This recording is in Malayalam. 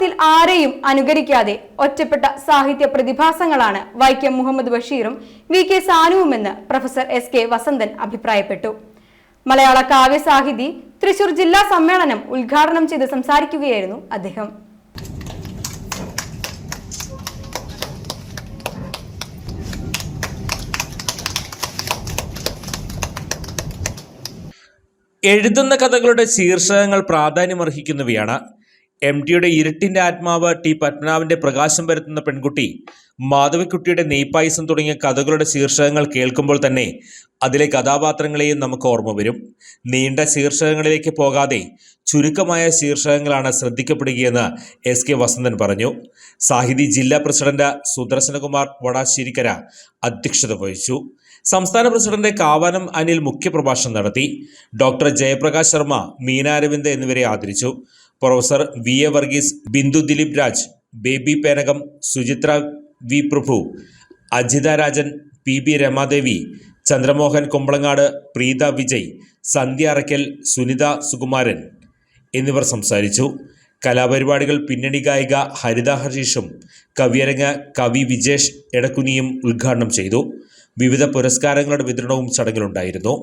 മലയാളത്തിൽ ആരെയും അനുകരിക്കാതെ ഒറ്റപ്പെട്ട സാഹിത്യ പ്രതിഭാസങ്ങളാണ് വൈക്കം മുഹമ്മദ് ബഷീറും വി കെ സാനുവുമെന്ന് പ്രൊഫസർ എസ് കെ വസന്തൻ അഭിപ്രായപ്പെട്ടു. മലയാള കാവ്യസാഹിതി തൃശൂർ ജില്ലാ സമ്മേളനം ഉദ്ഘാടനം ചെയ്ത് സംസാരിക്കുകയായിരുന്നു അദ്ദേഹം. എഴുതുന്ന കഥകളുടെ ശീർഷകങ്ങൾ പ്രാധാന്യമർഹിക്കുന്നവയാണ് എം ടിയുടെ ഇരുട്ടിന്റെ ആത്മാവ് ടി പത്മനാഭന്റെ പ്രകാശം പരത്തുന്ന പെൺകുട്ടി മാധവിക്കുട്ടിയുടെ നെയ്പായസം തുടങ്ങിയ കഥകളുടെ ശീർഷകങ്ങൾ കേൾക്കുമ്പോൾ തന്നെ അതിലെ കഥാപാത്രങ്ങളെയും നമുക്ക് ഓർമ്മ വരും. നീണ്ട ശീർഷകങ്ങളിലേക്ക് പോകാതെ ചുരുക്കമായ ശീർഷകങ്ങളാണ് ശ്രദ്ധിക്കപ്പെടുകയെന്ന് എസ് കെ വസന്തൻ പറഞ്ഞു. സാഹിതി ജില്ലാ പ്രസിഡന്റ് സുദർശനകുമാർ വടാശ്ശേരിക്കര അധ്യക്ഷത വഹിച്ചു. സംസ്ഥാന പ്രസിഡന്റ് കാവാനം അനിൽ മുഖ്യപ്രഭാഷണം നടത്തി. ഡോക്ടർ ജയപ്രകാശ് ശർമ്മ മീന അരവിന്ദ് എന്നിവരെ ആദരിച്ചു. Professor V A Varghese Bindu Dileep Raj Baby Penakam Suchitra V Prabhu Ajitha Rajan P B Ramadevi Chandramohan Kumbalangad Preetha Vijay Sandhya Arackal Sunitha Sukumaran എന്നിവർ സംസാരിച്ചു. കലാപരിപാടികൾ പിന്നണി ഗായിക ഹരിത ഹരീഷും കവിയരങ്ങ് കവി വിജേഷ് എടക്കുനിയും ഉദ്ഘാടനം ചെയ്തു. വിവിധ പുരസ്കാരങ്ങളുടെ വിതരണവും ചടങ്ങിലുണ്ടായിരുന്നു.